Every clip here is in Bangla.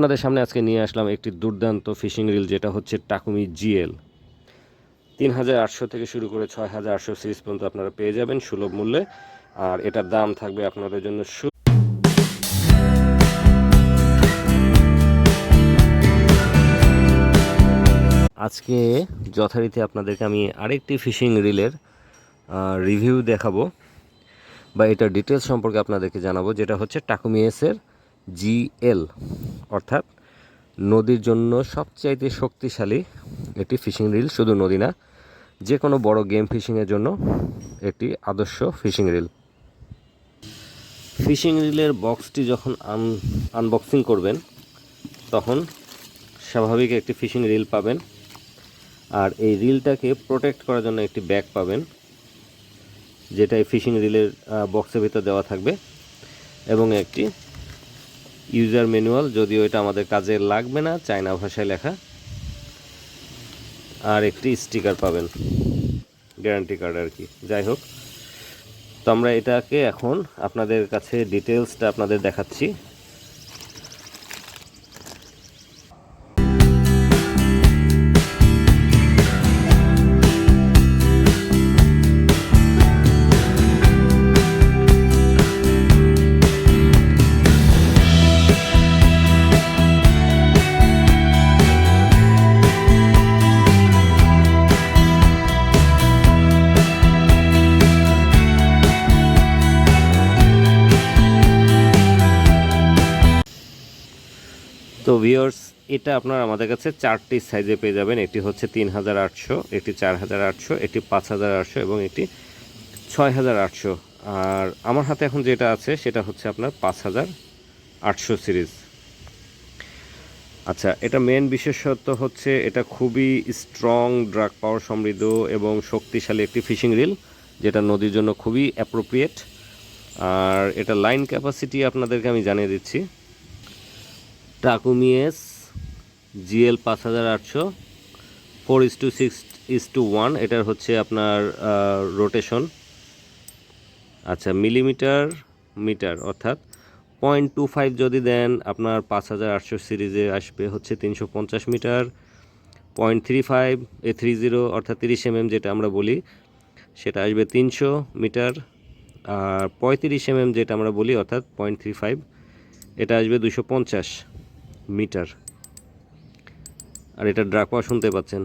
আপনাদের সামনে আজকে নিয়ে আসলাম একটি দুর্দান্ত ফিশিং রিল, যেটা হচ্ছে টাকুমি জিএল। তিন হাজার আটশো থেকে শুরু করে ছয় হাজার আটশো সিরিজ পর্যন্ত আপনারা পেয়ে যাবেন সুলভ মূল্যে, আর এটার দাম থাকবে আপনাদের জন্য আজকে যথারীতি আপনাদেরকে আমি আরেকটি ফিশিং রিলের রিভিউ দেখাবো, বা এটার ডিটেলস সম্পর্কে আপনাদেরকে জানাব, যেটা হচ্ছে টাকুমি এসের জিএল, অর্থাৎ নদীর জন্য সবচাইতে শক্তিশালী একটি ফিশিং রিল, শুধু নদী না যে কোনো বড় গেম ফিশিংয়ের জন্য একটি আদর্শ ফিশিং রিল। ফিশিং রিলের বক্সটি যখন আন আনবক্সিং করবেন, তখন স্বাভাবিক একটি ফিশিং রিল পাবেন। আর এই রিলটাকে প্রোটেক্ট করার জন্য একটি ব্যাগ পাবেন যেটা এই ফিশিং রিলের বক্সের ভিতর দেওয়া থাকবে। এবং একটি ইউজার ম্যানুয়াল, যদিও এটা আমাদের কাজে লাগবে না, চায়না ভাষায় লেখা। আর একটি স্টিকার পাবেন, গ্যারান্টি কার্ড আর কি। যাই হোক, তো আমরা এটাকে এখন আপনাদের কাছে ডিটেলসটা আপনাদের দেখাচ্ছি। তো ভিওর্স এটা আপনার আমাদের কাছে চারটি সাইজে পেয়ে যাবেন। একটি হচ্ছে তিন হাজার আটশো, একটি চার হাজার আটশো, একটি পাঁচ হাজার আটশো এবং একটি ছয় হাজার আটশো। আর আমার হাতে এখন যেটা আছে, সেটা হচ্ছে আপনার পাঁচ হাজার আটশো সিরিজ আচ্ছা এটা মেন বিশেষত্ব হচ্ছে, এটা খুবই স্ট্রং ড্রাগ পাওয়ার সমৃদ্ধ এবং শক্তিশালী একটি ফিশিং রিল যেটা নদীর জন্য খুবই অ্যাপ্রোপ্রিয়েট আর এটা লাইন ক্যাপাসিটি আপনাদেরকে আমি জানিয়ে দিচ্ছি। টাকুমিএস জিএল পাঁচ হাজার আটশো, four is two six is two one, এটার হচ্ছে আপনার রোটেশন আচ্ছা মিলিমিটার মিটার অর্থাৎ পয়েন্ট টু ফাইভ যদি দেন, আপনার পাঁচ হাজার আটশো সিরিজে আসবে হচ্ছে তিনশো পঞ্চাশ মিটার। পয়েন্ট থ্রি ফাইভ এ থ্রি জিরো অর্থাৎ তিরিশ এমএম যেটা আমরা বলি, সেটা আসবে তিনশো মিটার। আর পঁয়ত্রিশ এমএম যেটা আমরা বলি, অর্থাৎ পয়েন্ট থ্রি ফাইভ এটা আসবে দুশো পঞ্চাশ। মিটার। আর এটা ড্রাক পাওয়া শুনতে পাচ্ছেন।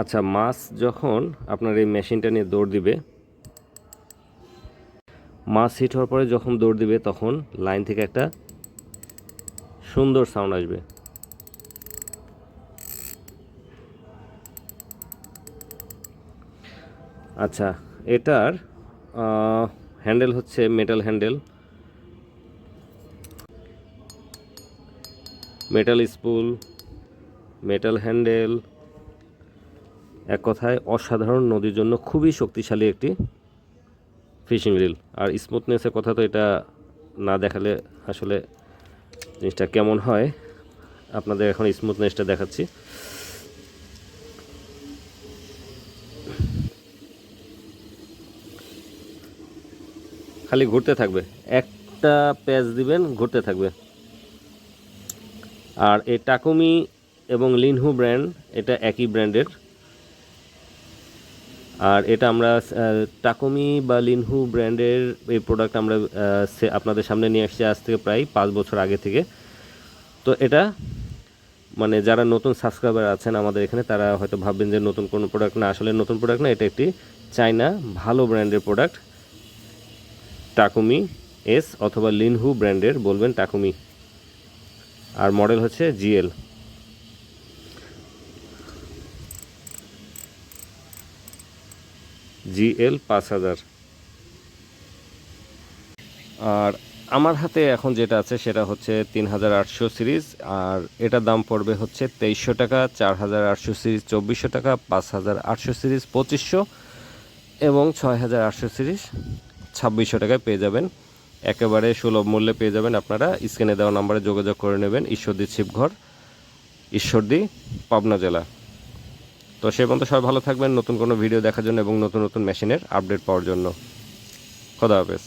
আচ্ছা মাছ যখন আপনার এই মেশিনটা নিয়ে দৌড় দিবে, মাছ হিট হওয়ার পরে যখন দৌড় দিবে, তখন লাইন থেকে একটা সুন্দর সাউন্ড আসবে। আচ্ছা এটার হ্যান্ডেল হচ্ছে metal handle metal spool metal handle এক কথায় অসাধারণ নদীর জন্য খুবই শক্তিশালী একটি ফিশিং রিল। আর স্মুথনেসের কথা তো এটা না দেখালে আসলে জিনিসটা কেমন হয়, আপনাদের এখন স্মুথনেসটা দেখাচ্ছি। খালি ঘুরতে থাকবে, একটা প্যাচ দিবেন, ঘুরতে থাকবে। আর এই টাকুমি এবং লিনহু ব্র্যান্ড, এটা একই ব্র্যান্ডের। আর এটা আমরা টাকুমি বা লিনহু ব্র্যান্ডের এই প্রোডাক্ট আমরা আপনাদের সামনে নিয়ে আসছি আজ থেকে প্রায় পাঁচ বছর আগে থেকে। তো এটা মানে যারা নতুন সাবস্ক্রাইবার আছেন আমাদের এখানে, তারা হয়তো ভাববেন যে নতুন কোনো প্রোডাক্ট না, আসলে নতুন প্রোডাক্ট না, এটা একটি চাইনা ভালো ব্র্যান্ডের প্রোডাক্ট টাকুমি এস অথবা লিনহু ব্র্যান্ডের, বলবেন টাকুমি আর মডেল হচ্ছে জিএল জিএল পাঁচ হাজার। আর আমার হাতে এখন যেটা আছে সেটা হচ্ছে তিন হাজার আটশো সিরিজ, আর এটার দাম পড়বে হচ্ছে তেইশশো টাকা, চার হাজার আটশো সিরিজ চব্বিশশো টাকা, পাঁচ হাজার আটশো সিরিজ পঁচিশশো এবং ছয় হাজার আটশো সিরিজ ছাব্বিশশো টাকায় পেয়ে যাবেন। একেবারে সুলভ মূল্যে পেয়ে যাবেন আপনারা। স্ক্রিনে দেওয়া নাম্বারে যোগাযোগ করে নেবেন। ঈশ্বরদী ছিপঘর ঈশ্বরদী, পাবনা জেলা। তো সে পর্যন্ত সবাই ভালো থাকবেন, নতুন কোনো ভিডিও দেখার জন্য এবং নতুন নতুন মেশিনের আপডেট পাওয়ার জন্য। খোদা হাফেজ।